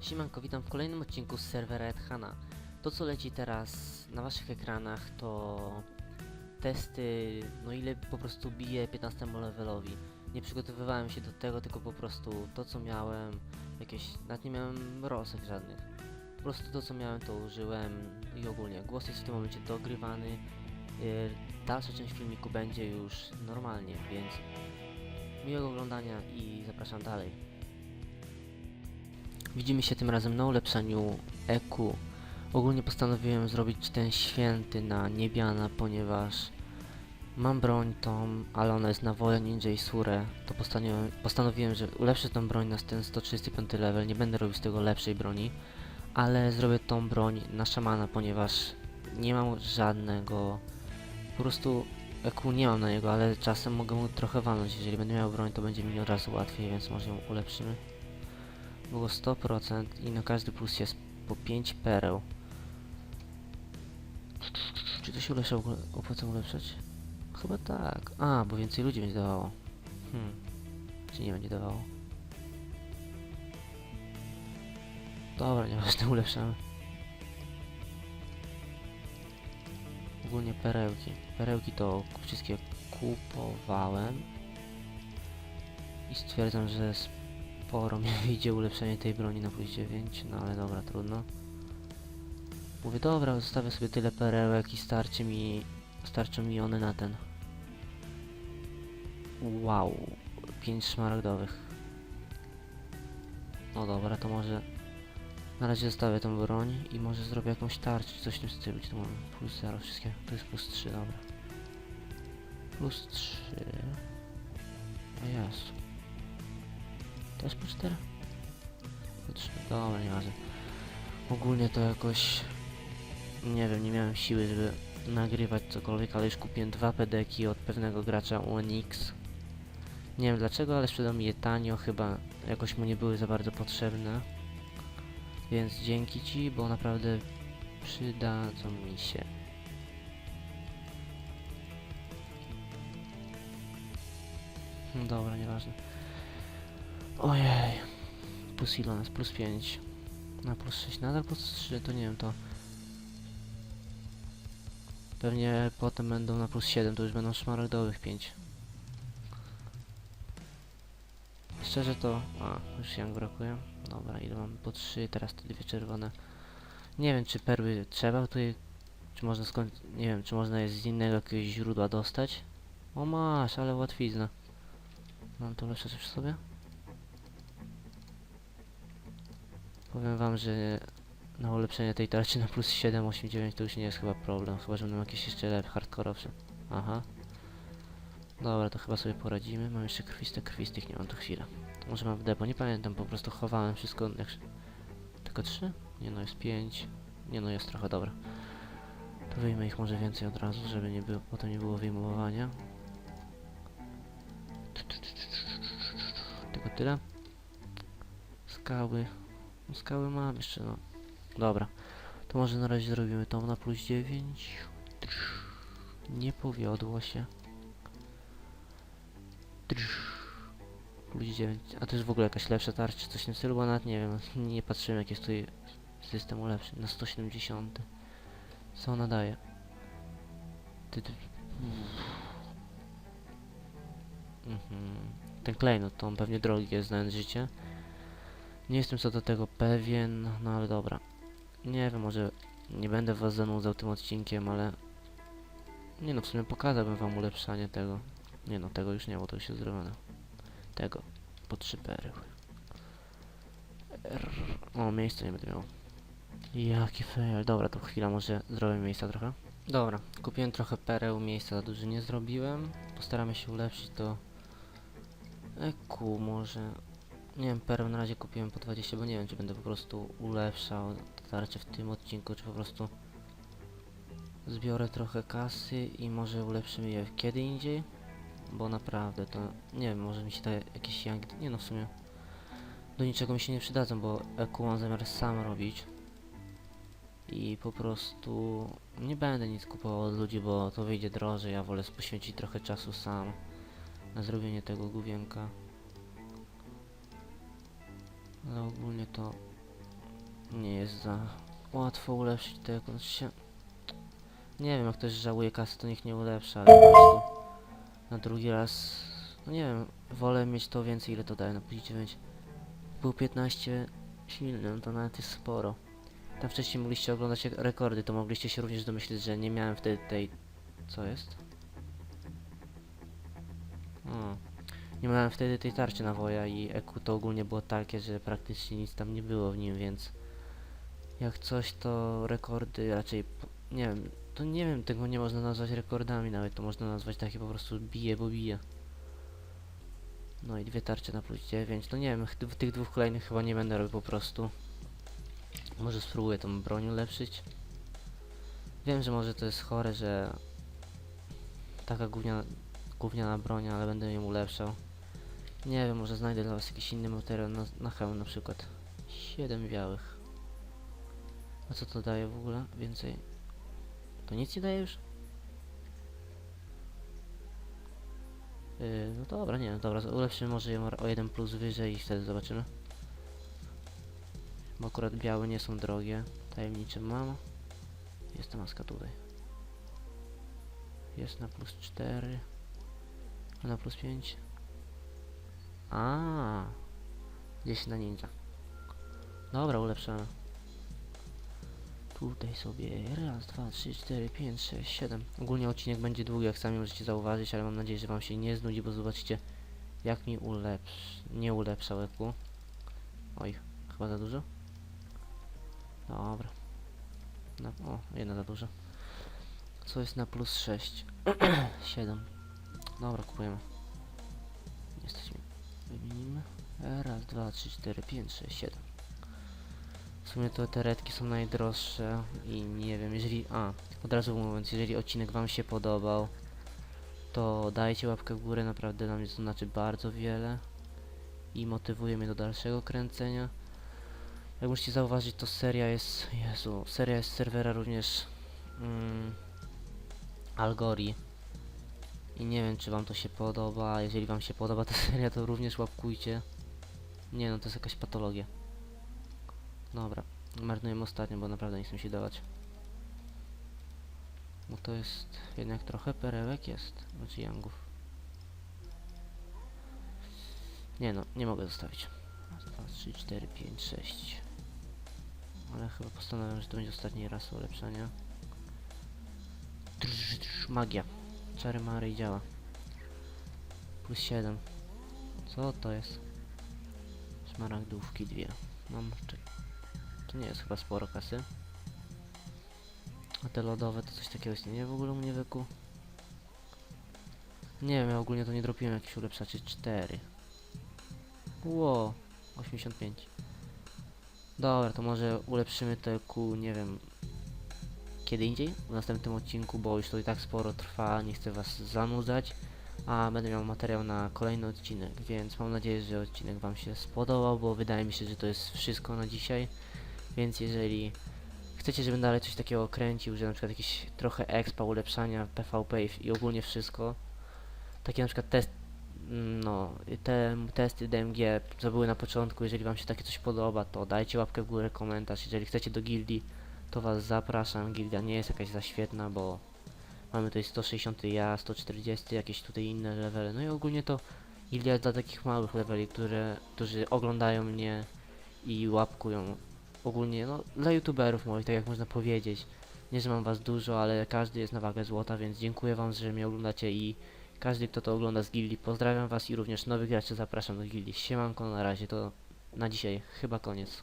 Siemanko, witam w kolejnym odcinku z serwera Edhana. To co leci teraz na waszych ekranach to testy, no ile po prostu bije 15 levelowi. Nie przygotowywałem się do tego, tylko po prostu to co miałem, jakieś, nawet nie miałem rosek żadnych. Po prostu to co miałem to użyłem i ogólnie głos jest w tym momencie dogrywany. Yy, dalsza część filmiku będzie już normalnie, więc miłego oglądania i zapraszam dalej. Widzimy się tym razem na ulepszaniu EQ. Ogólnie postanowiłem zrobić ten święty na niebiana, ponieważ mam broń tą, ale ona jest na Woja Ninja i Surę. To postanowiłem, postanowiłem, że ulepszę tą broń na ten 135 level. Nie będę robił z tego lepszej broni, ale zrobię tą broń na szamana, ponieważ nie mam żadnego. Po prostu EQ nie mam na niego, ale czasem mogę mu trochę walnąć. Jeżeli będę miał broń, to będzie mi od razu łatwiej, więc może ją ulepszymy było 100% i na każdy plus jest po 5 pereł. Czy to się ulepsza, opłaca ulepszać? Chyba tak. A, bo więcej ludzi będzie dawało. Hmm. Czy nie będzie dawało? Dobra, nieważne, ulepszamy. Ogólnie perełki. Perełki to wszystkie kupowałem. I stwierdzam, że sporo mi wyjdzie ulepszenie tej broni na plus 9, no ale dobra, trudno. Mówię, dobra, zostawię sobie tyle perełek i starczy mi, starczą mi one na ten. Wow, 5 szmaragdowych. No dobra, to może na razie zostawię tą broń i może zrobię jakąś tarczę, czy coś w tym stylu, to mam plus 0 wszystkie, to jest plus 3, dobra. Plus 3. A jasno. Też po 4? Po 3. Dobra, nieważne. Ogólnie to jakoś... Nie wiem, nie miałem siły, żeby nagrywać cokolwiek, ale już kupiłem dwa pedeki od pewnego gracza Onyx. Nie wiem dlaczego, ale sprzedał mi je tanio, chyba jakoś mu nie były za bardzo potrzebne. Więc dzięki Ci, bo naprawdę przydadzą mi się. Dobra, nieważne. Ojej. Plus ile nas? Plus 5. Na plus 6. Nadal plus 3, to nie wiem, to... Pewnie potem będą na plus 7, to już będą szmaragdowych 5. Szczerze to... A, już jak brakuje. Dobra, ile mam? Po 3, teraz te dwie czerwone. Nie wiem, czy perły trzeba tutaj... Czy można skąd... Nie wiem, czy można je z innego jakiegoś źródła dostać? O masz, ale łatwizna. Mam to lepsze coś w sobie? Powiem wam, że na ulepszenie tej tarczy na plus 7, 8, 9 to już nie jest chyba problem, chyba że będą jakieś jeszcze lepsze, hardkorowsze. Aha. Dobra, to chyba sobie poradzimy. Mam jeszcze krwiste, krwistych nie mam tu chwilę. Może mam w depo, nie pamiętam, po prostu chowałem wszystko jak... Tylko 3? Nie no, jest 5. Nie no, jest trochę, dobra. To wyjmę ich może więcej od razu, żeby nie było, potem nie było wyjmowania. Tylko tyle. Skały. No, skały mam jeszcze, no. Dobra. To może na razie zrobimy tą na plus 9. Nie powiodło się. Plus 9. A to jest w ogóle jakaś lepsza tarcza, coś w tym stylu, bo nawet nie wiem. Nie patrzyłem jaki jest tutaj system ulepszeń. Na 170. Co ona daje? Mhm. Ten klejnot to on pewnie drogi jest, znając życie. Nie jestem co do tego pewien, no ale dobra. Nie wiem, może nie będę was zanudzał tym odcinkiem, ale... Nie no, w sumie pokazałbym wam ulepszanie tego. Nie no, tego już nie, bo to już jest zrobione. Tego. Po trzy perły. R o, miejsca nie będę miał. Jaki fail. Dobra, to chwila, może zrobię miejsca trochę. Dobra, kupiłem trochę pereł, miejsca za dużo nie zrobiłem. Postaramy się ulepszyć to... Eku, może... Nie wiem, pereł na razie kupiłem po 20, bo nie wiem, czy będę po prostu ulepszał tarczę w tym odcinku, czy po prostu zbiorę trochę kasy i może ulepszymy je kiedy indziej, bo naprawdę to, nie wiem, może mi się da jakieś jak, nie no w sumie, do niczego mi się nie przydadzą, bo EQ mam zamiar sam robić i po prostu nie będę nic kupował od ludzi, bo to wyjdzie drożej, ja wolę poświęcić trochę czasu sam na zrobienie tego główienka. Ale ogólnie to nie jest za łatwo ulepszyć tego. Znaczy się... Nie wiem, jak ktoś żałuje kasy, to niech nie ulepsza, ale po prostu na drugi raz... No nie wiem, wolę mieć to więcej, ile to daje na poziomie 9. Był 15 silny, no to nawet jest sporo. Tam wcześniej mogliście oglądać jak- rekordy, to mogliście się również domyślić, że nie miałem wtedy tej... Co jest? O. Nie miałem wtedy tej tarczy nawoja i EQ to ogólnie było takie, że praktycznie nic tam nie było w nim, więc... Jak coś to rekordy raczej... Nie wiem, to nie wiem, tego nie można nazwać rekordami nawet, to można nazwać takie po prostu bije, bo bije. No i dwie tarcze na plus 9, no nie wiem, w tych dwóch kolejnych chyba nie będę robił po prostu. Może spróbuję tą broń ulepszyć. Wiem, że może to jest chore, że taka gówniana, gówniana broń, ale będę ją ulepszał. Nie wiem, może znajdę dla was jakiś inny materiał na, na hełm na przykład. 7 białych. A co to daje w ogóle? Więcej. To nic nie daje już? Yy, no dobra, nie, dobra, ulepszymy może ją o jeden plus wyżej i wtedy zobaczymy. Bo akurat białe nie są drogie. Tajemnicze mam. Jest ta maska tutaj. Jest na plus 4. A na plus 5. A, Gdzieś na ninja. Dobra, ulepszamy. Tutaj sobie raz, dwa, trzy, cztery, pięć, sześć, siedem. Ogólnie odcinek będzie długi, jak sami możecie zauważyć, ale mam nadzieję, że wam się nie znudzi, bo zobaczycie jak mi ulepsz... nie ulepszał EQ. Oj, chyba za dużo? Dobra. Na, o, jedna za dużo. Co jest na plus 6? 7. Dobra, kupujemy. Wymienimy. Raz, dwa, trzy, cztery, pięć, sześć, siedem. W sumie to te redki są najdroższe i nie wiem, jeżeli... A, od razu mówiąc, jeżeli odcinek wam się podobał, to dajcie łapkę w górę, naprawdę dla mnie to znaczy bardzo wiele i motywuje mnie do dalszego kręcenia. Jak możecie zauważyć, to seria jest... Jezu, seria jest serwera również... Mm, Algori. I nie wiem, czy wam to się podoba. Jeżeli wam się podoba ta seria, to również łapkujcie. Nie no, to jest jakaś patologia. Dobra, marnujemy ostatnio, bo naprawdę nie chcę się dawać. No to jest jednak trochę perełek jest, znaczy yangów. Nie no, nie mogę zostawić. Raz, dwa, trzy, cztery, pięć, sześć. Ale chyba postanowiłem, że to będzie ostatni raz ulepszenia. Drż, drż, magia. Czary mary działa. Plus 7. Co to jest? Szmaragdówki dwie. Mam czek. To nie jest chyba sporo kasy. A te lodowe to coś takiego istnieje w ogóle u mnie wyku? Nie wiem, ja ogólnie to nie dropiłem jakiś ulepszaczy 4. Ło, 85. Dobra, to może ulepszymy te ku, nie wiem, kiedy indziej, w następnym odcinku, bo już to i tak sporo trwa, nie chcę was zanudzać, a będę miał materiał na kolejny odcinek, więc mam nadzieję, że odcinek wam się spodobał, bo wydaje mi się, że to jest wszystko na dzisiaj, więc jeżeli chcecie, żebym dalej coś takiego kręcił, że na przykład jakieś trochę expa, ulepszania, PvP i- ogólnie wszystko, takie na przykład test, mm, no, te testy DMG, co były na początku, jeżeli wam się takie coś podoba, to dajcie łapkę w górę, komentarz, jeżeli chcecie do gildii, to was zapraszam. Gildia nie jest jakaś za świetna, bo mamy tutaj 160 ja, 140, jakieś tutaj inne levely. No i ogólnie to gildia jest dla takich małych leveli, które, którzy oglądają mnie i łapkują. Ogólnie, no, dla youtuberów moich, tak jak można powiedzieć. Nie, że mam was dużo, ale każdy jest na wagę złota, więc dziękuję wam, że mnie oglądacie i każdy, kto to ogląda z gildii, pozdrawiam was i również nowych graczy zapraszam do gildii. Siemanko, na razie, to na dzisiaj chyba koniec.